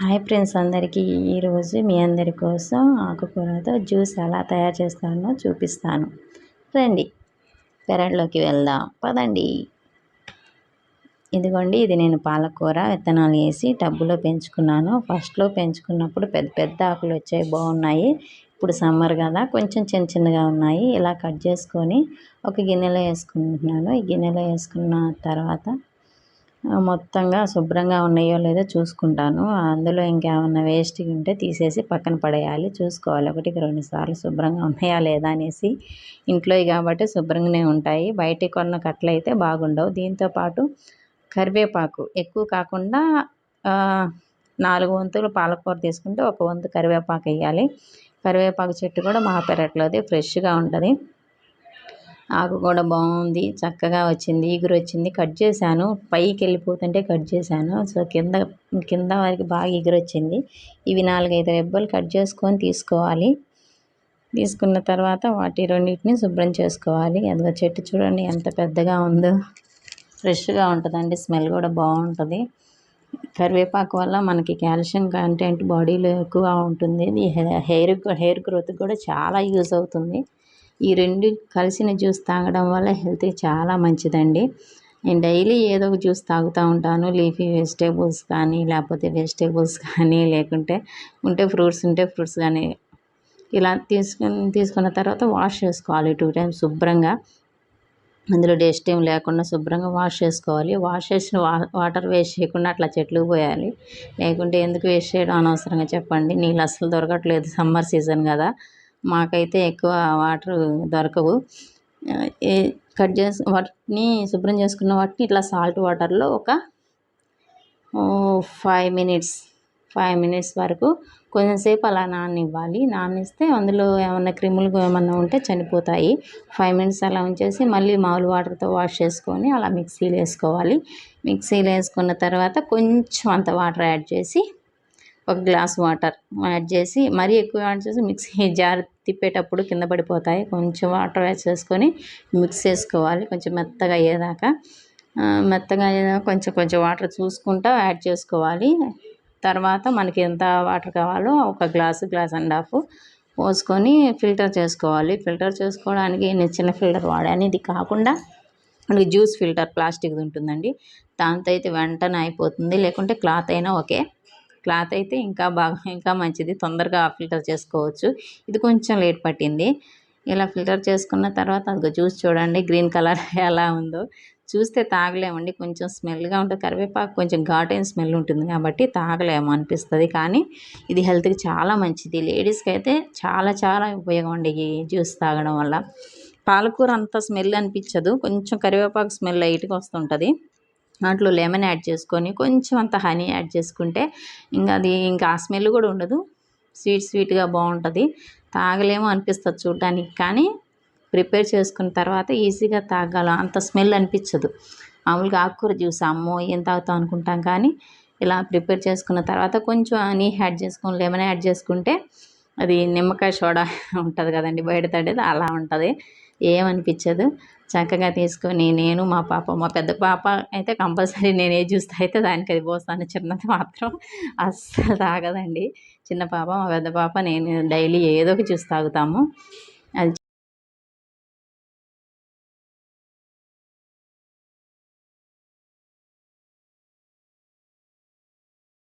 Hi friends అందరికీ. ఈరోజు మీ అందరి కోసం ఆకుకూరతో జ్యూస్ ఎలా తయారు చేస్తానో చూపిస్తాను. రండి పెరట్లోకి వెళ్దాం. పదండి. ఇదిగోండి ఇది నేను పాలకూర విత్తనాలు వేసి టబ్బులో పెంచుకున్నాను. ఫస్ట్లో పెంచుకున్నప్పుడు పెద్ద పెద్ద ఆకులు వచ్చాయి బాగున్నాయి. ఇప్పుడు సమ్మర్ కదా కొంచెం చిన్న చిన్నగా ఉన్నాయి. ఇలా కట్ చేసుకొని ఒక గిన్నెలో వేసుకుంటున్నాను. ఈ గిన్నెలో వేసుకున్న తర్వాత మొత్తంగా శుభ్రంగా ఉన్నాయో లేదో చూసుకుంటాను. అందులో ఇంకేమన్నా వేస్ట్ ఉంటే తీసేసి పక్కన పడేయాలి. చూసుకోవాలి. ఒకటికి రెండు సార్లు శుభ్రంగా ఉన్నాయా లేదా అనేసి. ఇంట్లో కాబట్టి శుభ్రంగానే ఉంటాయి. బయట కొన్న కట్టలు అయితే బాగుండవు. దీంతోపాటు కరివేపాకు ఎక్కువ కాకుండా నాలుగు వంతులు పాలకూర తీసుకుంటే ఒక వంతు కరివేపాకు వేయాలి. కరివేపాకు చెట్టు కూడా మా పెరట్లోది. ఫ్రెష్గా ఉంటుంది. ఆకు కూడా బాగుంది చక్కగా వచ్చింది ఈగురు వచ్చింది. కట్ చేశాను పైకి వెళ్ళిపోతుంటే కట్ చేశాను. సో కింద కింద వరకు బాగా ఎగురు వచ్చింది. ఇవి నాలుగైదు రెబ్బలు కట్ చేసుకొని తీసుకోవాలి. తీసుకున్న తర్వాత వాటి రెండింటిని శుభ్రం చేసుకోవాలి. అదిగో చెట్టు చూడండి ఎంత పెద్దగా ఉందో. ఫ్రెష్గా ఉంటుందండి స్మెల్ కూడా బాగుంటుంది. కరివేపాకు వల్ల మనకి కాల్షియం కంటెంట్ బాడీలో ఎక్కువ ఉంటుంది. హెయిర్ హెయిర్ గ్రోత్ కూడా చాలా యూజ్ అవుతుంది. ఈ రెండు కలిసిన జ్యూస్ తాగడం వల్ల హెల్త్కి చాలా మంచిదండి. నేను డైలీ ఏదో ఒక జ్యూస్ తాగుతూ ఉంటాను. లీఫీ వెజిటేబుల్స్ కానీ లేకపోతే వెజిటేబుల్స్ కానీ లేకుంటే ఉంటే ఫ్రూట్స్ ఉంటే ఫ్రూట్స్ కానీ ఇలా తీసుకుని తీసుకున్న తర్వాత వాష్ చేసుకోవాలి టూ టైమ్స్ శుభ్రంగా. అందులో డస్ట్ ఏం లేకుండా శుభ్రంగా వాష్ చేసుకోవాలి. వాష్ చేసిన వాటర్ వేస్ట్ చేయకుండా అట్లా చెట్లు పోయాలి. లేకుంటే ఎందుకు వేస్ట్ చేయడం అనవసరంగా చెప్పండి. నీళ్ళు అసలు దొరకట్లేదు సమ్మర్ సీజన్ కదా. మాకైతే ఎక్కువ వాటర్ దొరకవు. కట్ చేసి వాటిని శుభ్రం చేసుకున్న వాటిని ఇట్లా సాల్ట్ వాటర్లో ఒక ఫైవ్ మినిట్స్ ఫైవ్ మినిట్స్ వరకు కొంచెంసేపు అలా నాననివ్వాలి. నానిస్తే అందులో ఏమన్నా క్రిములు ఏమన్నా ఉంటే చనిపోతాయి. ఫైవ్ మినిట్స్ అలా ఉంచేసి మళ్ళీ మామూలు వాటర్తో వాష్ చేసుకొని అలా మిక్సీలో వేసుకోవాలి. మిక్సీలో వేసుకున్న తర్వాత కొంచెం అంత వాటర్ యాడ్ చేసి ఒక గ్లాస్ వాటర్ యాడ్ చేసి మరీ ఎక్కువ యాడ్ చేసి మిక్సీ జార్ తిప్పేటప్పుడు కింద పడిపోతాయి. కొంచెం వాటర్ యాడ్ చేసుకొని మిక్స్ చేసుకోవాలి. కొంచెం మెత్తగా అయ్యేదాకా. మెత్తగా అయ్యేదాకా కొంచెం కొంచెం వాటర్ చూసుకుంటూ యాడ్ చేసుకోవాలి. తర్వాత మనకి ఎంత వాటర్ కావాలో ఒక గ్లాసు గ్లాస్ అండ్ హాఫ్ పోసుకొని ఫిల్టర్ చేసుకోవాలి. ఫిల్టర్ చేసుకోవడానికి నేను చిన్న ఫిల్టర్ వాడాను. ఇది కాకుండా మనకి జ్యూస్ ఫిల్టర్ ప్లాస్టిక్ది ఉంటుందండి. దాంతో అయితే వెంటనే అయిపోతుంది. లేకుంటే క్లాత్ అయినా ఓకే. క్లాత్ అయితే ఇంకా బాగా ఇంకా మంచిది. తొందరగా ఫిల్టర్ చేసుకోవచ్చు. ఇది కొంచెం లేట్ పట్టింది. ఇలా ఫిల్టర్ చేసుకున్న తర్వాత అది జ్యూస్ చూడండి గ్రీన్ కలర్ ఎలా ఉందో. చూస్తే తాగలేమండి. కొంచెం స్మెల్గా ఉంటుంది కరివేపాకు కొంచెం ఘాటైన స్మెల్ ఉంటుంది కాబట్టి తాగలేము అనిపిస్తుంది. కానీ ఇది హెల్త్కి చాలా మంచిది. లేడీస్కి అయితే చాలా చాలా ఉపయోగం అండి ఈ జ్యూస్ తాగడం వల్ల. పాలకూర అంత స్మెల్ అనిపించదు. కొంచెం కరివేపాకు స్మెల్ లైట్గా వస్తుంటుంది. దాంట్లో లెమన్ యాడ్ చేసుకొని కొంచెం అంత హనీ యాడ్ చేసుకుంటే ఇంకా అది ఇంకా ఆ స్మెల్ కూడా ఉండదు. స్వీట్ స్వీట్గా బాగుంటుంది. తాగలేమో అనిపిస్తుంది చూడడానికి కానీ ప్రిపేర్ చేసుకున్న తర్వాత ఈజీగా తాగాలి. అంత స్మెల్ అనిపించదు. మామూలుగా ఆకుకూర జ్యూస్ అమ్మో ఏం తాగుతాం అనుకుంటాం కానీ ఇలా ప్రిపేర్ చేసుకున్న తర్వాత కొంచెం హనీ యాడ్ చేసుకొని లెమన్ యాడ్ చేసుకుంటే అది నిమ్మకాయ సోడా ఉంటుంది కదండి బయట తడేది అలా ఉంటుంది. ఏమనిపించదు. చక్కగా తీసుకొని నేను మా పాప మా పెద్ద పాప అయితే కంపల్సరీ నేను ఏ జ్యూస్ అయితే దానికి అది పోస్తాను. చిన్నది మాత్రం అస్సలు తాగదండి. చిన్న పాప మా పెద్ద పాప నేను డైలీ ఏదో ఒక జ్యూస్ తాగుతాము. అది